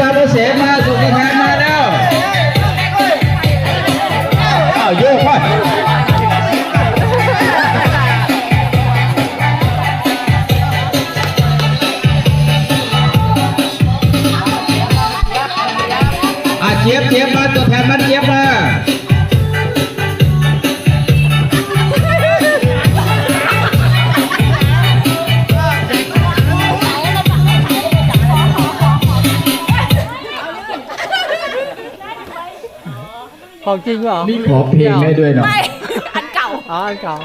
บ้านรถเสมาสุขทานมาแล้วอ้าวโยกไปอะเจี๊ยบเจี๊ยบมาตัวแทนมันเจี๊ยบมา ของจริงเหรอนี่ขอเพลงได้ด้วยเนาะไม่ อันเก่าอ๋ออันเก่า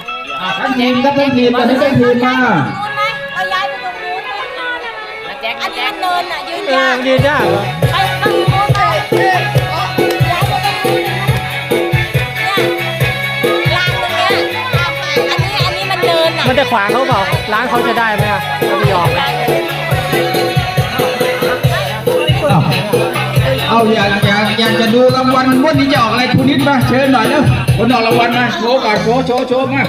อะทั้งทีมครับทั้งทีมตอนนี้ทั้งทีมมานู้นไหมเราย้ายไปตรงนู้นไหมมาแจ็คอันนี้มันเนินอะยืนเออยากยืนได้เหรอไปตรงนู้นเลยย้ายไปตรงนู้นนะเนี่ยลานตรงเนี้ยอันนี้อันนี้มันเนินอะมันจะขวางเขาเปล่าร้านเขาจะได้ไหมอะเขาไม่ยอมไหม เอาเอาอยากอยาก อยากจะดูรางวัลวันนี้จะออกอะไรคุณนิดมาเชิญหน่อยเร็วคนออกรางวัลมาโชว์ก่อนโชว์โชว์โชว์มา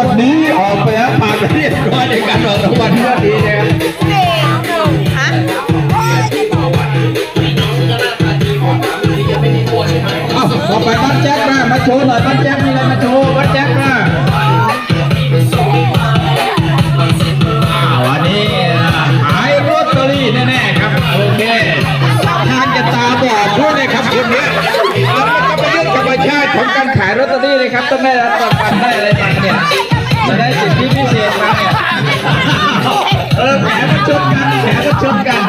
ว่างวดนี้ออกไปแล้วผ่านเรียบร้อยในการออกรางวัลงวดนี้นะครับเก่งฮะโอ้ยจะบอกว่าเอาต่อไปบ้านแจ็คมามาโชว์หน่อยบ้านแจ็ค ขายลอตเตอรี่เลยครับต้องได้รับรางวัลได้อะไรมาเนี่ยจะได้สิทธิพิเศษมาเนี่ยเออแผลมันชนกันแผลมันชนกัน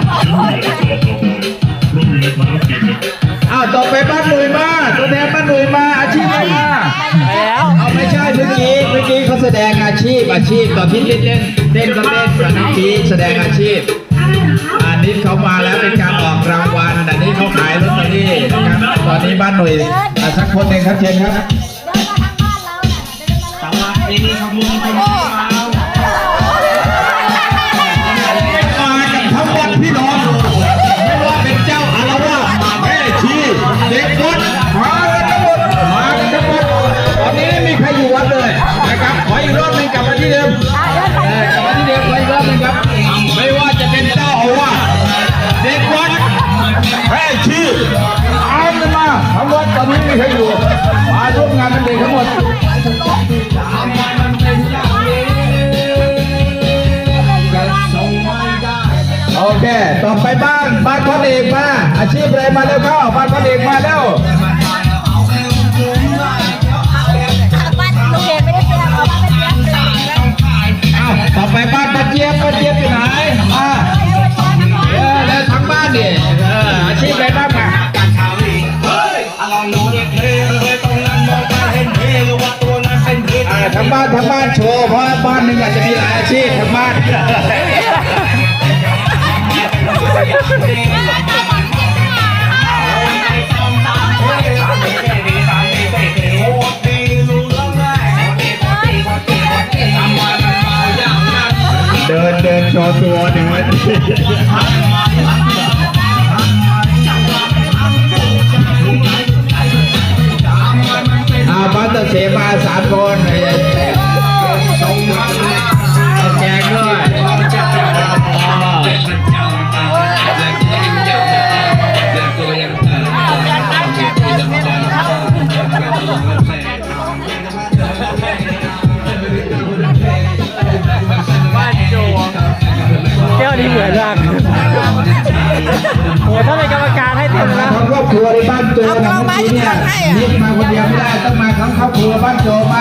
อ้าวต่อไปบ้านหนุ่ยมาตัวแทนบ้านหนุ่ยมาอาชีพอะไรมาแล้วเอาไม่ใช่เมื่อกี้เมื่อกี้เขาแสดงอาชีพอาชีพตอนที่เล่นเล่นเต้นก็เต้นตอนนี้แสดงอาชีพอันนี้เขามาแล้วเป็นการออกรางวัลอันนี้เขาขายลอตเตอรี่นะครับตอนนี้บ้านหนุ่ยอะสักคนหนึ่งครับเชิญครับ เดินมาทางบ้านเราเนี่ยเดินมาทางบ้านเรามากทั้งวัดพี่น้องไม่ว่าเป็นเจ้าอารวาสแม่ชีเด็กวัดมาทั้งหมดมาทั้งวัดตอนนี้ไม่มีใครอยู่วัดเลยนะครับขออีกรอบหนึงกลับมาที่เดิมเออกลับมาที่เดิมขออีกรอบหนึงครับ ไม่ว่าจะเป็นเจ้าอาวาสเด็กวัดแม่ชีอากันมาทั้งวัดตอนนี้ไม่มีใครอยู่มาร่วมงานเป็นเด็กทั้งหมด ต่อไปบ้านบ้านพันเอกมาอาชีพอะไรมาแล้วเข้าบ้านพันเอกมาแล้วบ้านลุงเดชไม่ได้เสียเอาบ้านเป็นเสียอ้าวต่อไปบ้านป้าเจี๊ยบป้าเจี๊ยบอยู่ไหนมาเออแล้วทั้งบ้านดิเอออาชีพอะไรบ้างอะเฮ้ยอะไรโน้นเท่เลยตรงนั้นมองไปเห็นเท่เลยว่าตัวนั้นเป็นเท่อ่าทั้งบ้านทั้งบ้านโชว์เพราะว่าบ้านหนึ่งอาจจะมีหลายอาชีพทั้งบ้าน เดินเดินโชว์ตัวหนึ่งนาทีอาบ้านตะเสมาสามคน นี่มาคนเดียวไม่ได้ ต้องมาทั้งครอบครัวบ้านโจมา